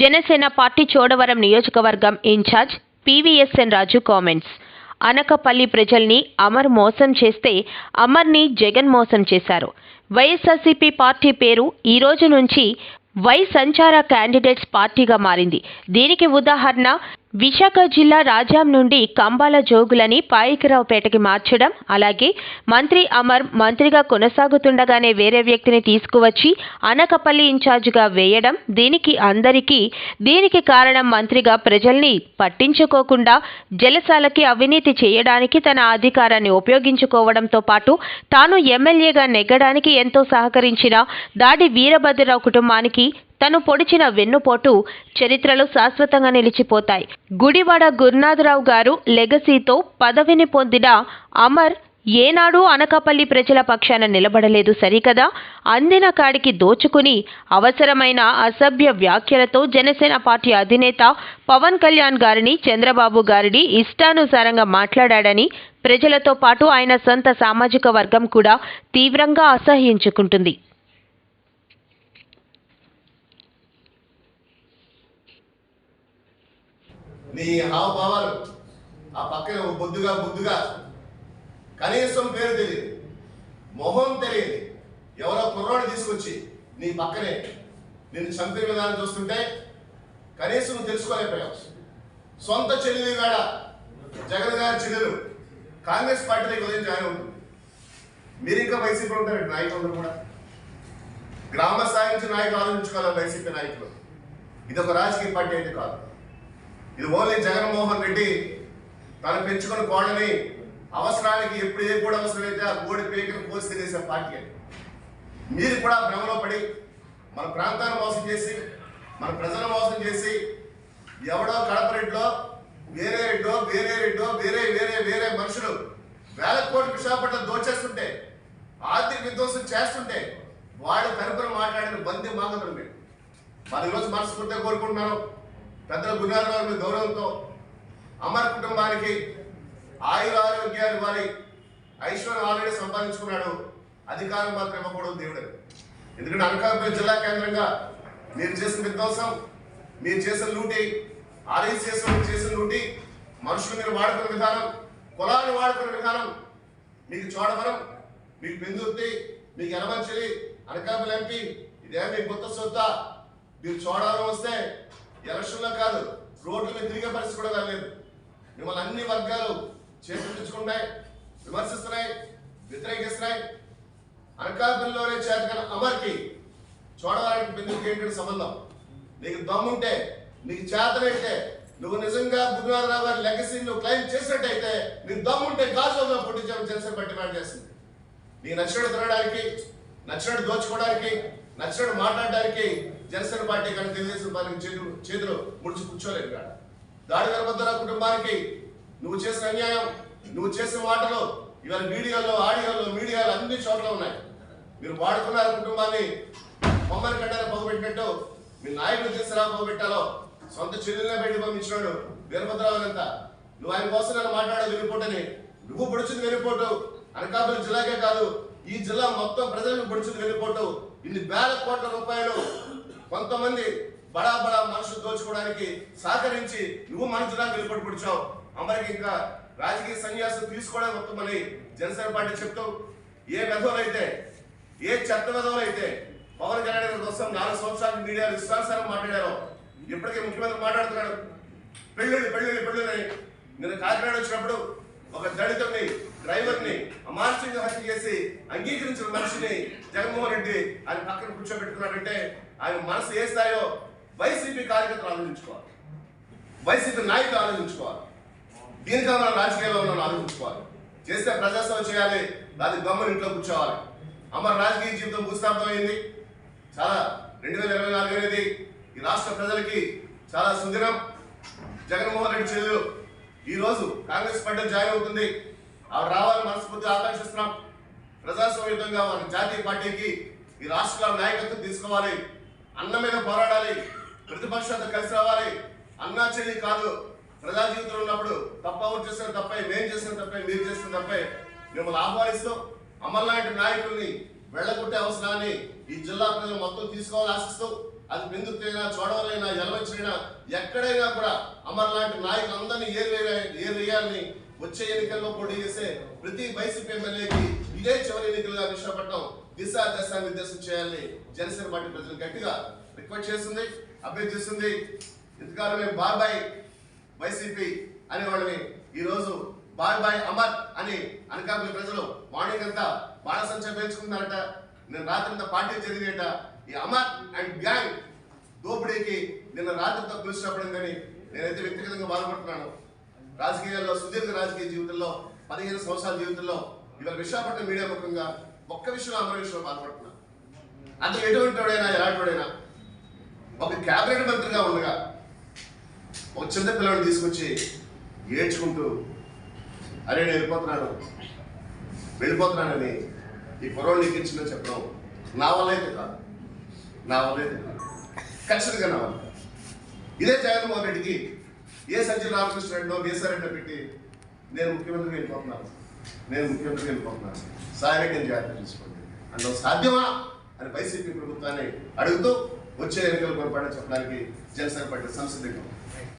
Janasena party Chodavaram నియోజకవర్గం in charge PVSN Raju comments. Anakapalli ప్రజల్ని అమర్ మోసం చేస్తే అమర్ని జగన్ మోసం చేశారు. వైఎస్ఆర్సీపీ పార్టీ పేరు ఈ రోజు నుంచి వై సంచార క్యాండిడేట్స్ పార్టీగా మారింది. దీనికి ఉదాహరణ విశాఖ జిల్లా రాజాం నుండి కంబాల జోగులని పాయికరావుపేటకి మార్చడం అలాగే మంత్రి అమర్ మంత్రిగా కొనసాగుతుండగానే వేరే వ్యక్తిని తీసుకువచ్చి అనకపల్లి ఇన్ఛార్జిగా వేయడం దీనికి అందరికీ దీనికి కారణం మంత్రిగా ప్రజల్ని పట్టించుకోకుండా జలసాలకి అవినీతి చేయడానికి తన అధికారాన్ని ఉపయోగించుకోవడంతో పాటు తాను ఎమ్మెల్యేగా నెగ్గడానికి ఎంతో సహకరించిన దాడి వీరభద్రరావు కుటుంబానికి తను పొడిచిన వెన్నుపోటు చరిత్రలో శాశ్వతంగా నిలిచిపోతాయి. గుడివాడ గురునాథరావు గారు లెగసీతో పదవిని పొందిన అమర్ ఏనాడు అనకాపల్లి ప్రజల పక్షాన నిలబడలేదు సరికదా? అందిన కాడికి దోచుకుని అవసరమైన అసభ్య వ్యాఖ్యలతో జనసేన పార్టీ అధినేత పవన్ కళ్యాణ్ గారిని చంద్రబాబు గారిని ఇష్టానుసారంగా మాట్లాడాడని ప్రజలతో పాటు ఆయన సొంత సామాజిక వర్గం కూడా తీవ్రంగా అసహ్యించుకుంటుంది. నీ హావభావాలు ఆ పక్కన ఓ బొద్దుగా బుద్దుగా. కనీసం పేరు తెలియదు. మొహం తెలియదు. ఎవరో కుర్రాడు తీసుకొచ్చి నీ పక్కనే నేను చంపిన విధానం చూస్తుంటే కనీసం నువ్వు తెలుసుకోలేకపోయావు సొంత చెల్లెలు కాడ జగన్ గారి చెల్లెలు కాంగ్రెస్ పార్టీలోకి ఉదయం జాయిన్ అవుతుంది. మీరు ఇంకా వైసీపీలో ఉంటారు నాయకులు కూడా. గ్రామ స్థాయి నుంచి నాయకులు ఆలోచించుకోవాలి వైసీపీ నాయకులు. ఇది ఒక రాజకీయ పార్టీ అయితే కాదు. ఇది ఓన్లీ జగన్మోహన్ రెడ్డి తను పెంచుకున్న కోళ్ళని అవసరానికి ఎప్పుడు ఏ కూడా అవసరమైతే ఆ కోడి పేకను కోసి తినేసే పార్టీ మీరు కూడా భ్రమలో పడి మన ప్రాంతాన్ని మోసం చేసి మన ప్రజలను మోసం చేసి ఎవడో కడప రెడ్లో వేరే రెడ్డో వేరే రెడ్డో వేరే వేరే వేరే మనుషులు వేల కోట్ల విశాఖపట్నం దోచేస్తుంటే ఆర్థిక విధ్వంసం చేస్తుంటే వాళ్ళ తరపున మాట్లాడిన బంది మాత్రం మీరు మరి ఈరోజు మనస్ఫూర్తిగా కోరుకుంటున్నాను. పెద్దల గురునాథ్ గారి గౌరవంతో అమర్ కుటుంబానికి ఆయుర ఆరోగ్యాలు వారి ఐశ్వర్యం ఆల్రెడీ సంపాదించుకున్నాడు. అధికారం మాత్రం ఇవ్వకూడదు దేవుడు. ఎందుకంటే అనకాపల్లి జిల్లా కేంద్రంగా మీరు చేసిన విధ్వంసం మీరు చేసిన లూటి ఆర్ఎస్ చేసిన చేసిన లూటి మనుషులు మీరు వాడుకున్న విధానం కులాన్ని వాడుకున్న విధానం మీకు చోడవరం మీకు పెందుర్తి మీకు ఎనమంచిలి అనకాపల్లి ఎంపీ ఇదే మీకు కొత్త సొత్త మీరు చోడవరం వస్తే ఎలక్షన్లో కాదు రోడ్ల మీద తిరిగే పరిస్థితి కూడా కాలేదు. మిమ్మల్ని అన్ని వర్గాలు చేతులుంచుకుంటాయి విమర్శిస్తున్నాయి వ్యతిరేకిస్తున్నాయి. అనకాపల్లిలోనే చేతకన అమర్కి చూడడానికి బిందుకు ఏంటంటే సంబంధం? నీకు దమ్ముంటే నీకు చేతనైతే నువ్వు నిజంగా బుధవారం గారి లెగసీ నువ్వు క్లెయిమ్ చేసినట్టయితే నీకు దమ్ముంటే గాజులో పుట్టించాలని జనసేన బట్టి డిమాండ్ చేస్తుంది. నీకు నచ్చినట్టు తినడానికి నచ్చినట్టు దోచుకోవడానికి నచ్చినట్టు మాట్లాడడానికి జనసేన పార్టీ కానీ తెలుగుదేశం పార్టీ చేతులు చేతులు ముడిచి కూర్చోలేదు కాడ దాడి గర్భద్ర కుటుంబానికి నువ్వు చేసిన అన్యాయం నువ్వు చేసిన మాటలు ఇవాళ మీడియాలో ఆడియోలో మీడియాలో అన్ని చోట్ల ఉన్నాయి. మీరు వాడుకున్నారు కుటుంబాన్ని బొమ్మని కట్టారా పొగబెట్టినట్టు మీ నాయకుడు తీసుకురా పొగబెట్టాలో సొంత చెల్లెలే పెట్టి పంపించినాడు వీరభద్రరావు అంత నువ్వు ఆయన కోసం నన్ను మాట్లాడే వెనుపోటని నువ్వు పొడిచింది వెళ్ళిపోటు. అనకాపల్లి జిల్లాకే కాదు ఈ జిల్లా మొత్తం ప్రజలకు పొడిచింది వెళ్ళిపోటు. ఇన్ని వేల కోట్ల రూపాయలు కొంతమంది బడా బడా మనసు దోచుకోవడానికి సహకరించి నువ్వు మన నిలబడిపడిచావు అమరికి ఇంకా రాజకీయ సన్యాసం తీసుకోవడానికి మొత్తమని జనసేన పార్టీ చెప్తూ ఏ వెధవలైతే ఏ చెత్త వెధవలైతే పవన్ కళ్యాణ్ కోసం నాలుగు సంవత్సరాలు మీడియా విశ్వాసాన్ని మాట్లాడారు ఇప్పటికే ముఖ్యమంత్రి మాట్లాడుతున్నాడు. పెళ్ళిళ్ళు పెళ్ళిళ్ళు పెళ్ళిళ్ళని నేను కాకినాడ వచ్చినప్పుడు ఒక దళితుడిని డ్రైవర్ని అమానుషంగా హత్య చేసి అంగీకరించిన మనిషిని జగన్మోహన్ రెడ్డి ఆయన పక్కన కూర్చోబెట్టుకున్నాడంటే ఆయన మనసు ఏ స్థాయో వైసీపీ కార్యకర్తలు ఆలోచించుకోవాలి. వైసీపీ నాయకులు ఆలోచించుకోవాలి. దీనికన్నా మనం రాజకీయాల్లో మనం ఆలోచించుకోవాలి. చేస్తే ప్రజాసేవ చేయాలి దాని గమ్మని ఇంట్లో కూర్చోవాలి. అమర్ రాజకీయ జీవితం భూస్థాపితమైంది. చాలా రెండు వేల ఇరవై నాలుగు అనేది ఈ రాష్ట్ర ప్రజలకి చాలా సుందరం. జగన్మోహన్ రెడ్డి చెల్లెలు ఈ రోజు కాంగ్రెస్ పార్టీ జాయిన్ అవుతుంది. ఆవిడ రావాలని మనస్ఫూర్తిగా ఆకాంక్షిస్తున్నాం. ప్రజాస్వామ్యుతంగా వారి జాతీయ పార్టీకి ఈ రాష్ట్రాల నాయకత్వం తీసుకోవాలి. అన్న మీద పోరాడాలి. ప్రతిపక్షాలతో కలిసి రావాలి. అన్నా చెల్లి కాదు. ప్రజా జీవితంలో ఉన్నప్పుడు తప్ప ఎవరు చేసిన తప్పే మేం చేసిన తప్పే మీరు చేసిన తప్పే. మిమ్మల్ని ఆహ్వానిస్తూ అమర్ లాంటి నాయకుల్ని వెళ్ళగొట్టే అవసరాన్ని ఈ జిల్లా ప్రజలు మొత్తం తీసుకోవాలని ఆశిస్తూ అది బిందుకైనా చోడవరైనా ఎలవచ్చినైనా ఎక్కడైనా కూడా అమర్ లాంటి నాయకులందరినీ ఏరు ఏరు వచ్చే ఎన్నికల్లో పోటీ చేసే ప్రతి వైసీపీ ఎమ్మెల్యేకి ఇదే చివరి ఎన్నికలుగా విశాఖపట్నం దిశ దశ నిర్దేశం చేయాలని జనసేన పార్టీ ప్రజలు గట్టిగా రిక్వెస్ట్ చేస్తుంది అభ్యర్థిస్తుంది ఇంతకాలం మేము బాబాయ్ వైసీపీ అనేవాళ్ళని ఈ ఈరోజు బాయ్ బాయ్ అమర్ అని అనకాపల్లి ప్రజలు మార్నింగ్ అంతా బాణసంచ పేర్చుకున్నారట నేను రాత్రి అంతా పార్టీ జరిగినట ఈ అమర్ అండ్ గ్యాంగ్ దోపిడీకి నిన్న రాత్రితో పిలిచినప్పుడిందని నేనైతే వ్యక్తిగతంగా బాధపడుతున్నాను. రాజకీయాల్లో సుదీర్ఘ రాజకీయ జీవితంలో పదిహేను సంవత్సరాల జీవితంలో ఇవాళ విశాఖపట్నం మీడియా ముఖంగా ఒక్క విషయం అమర విషయంలో బాధపడుతున్నా. అతను ఎటువంటి వాడైనా ఎలాంటి వాడైనా ఒక కేబినెట్ మంత్రిగా ఉండగా ఒక చిన్న పిల్లవాడిని తీసుకొచ్చి ఏడ్చుకుంటూ అరే నేను వెళ్ళిపోతున్నాను. వెళ్ళిపోతున్నానని ఈ కుర్రోడిని ఎక్కించిందని చెప్పడం నా వల్ల అయితే కాదు. నా వల్ల అయితే కాదు. ఖచ్చితంగా నా ఇదే జగన్మోహన్ రెడ్డికి ఏ సజ్జల రామకృష్ణ రెడ్డినో వేసారెడ్డినో పెట్టి నేను ముఖ్యమంత్రి వెళ్ళిపోతున్నాను నేను ముఖ్యమంత్రి వెళ్ళిపోతున్నాను సాయవేగం జాగ్రత్త తీసుకోండి. అంటే సాధ్యమా అని వైసీపీ ప్రభుత్వాన్ని అడుగుతూ వచ్చే ఎన్నికలు పొరపాటు చెప్పడానికి జనసేన పార్టీ సంసిద్ధంగా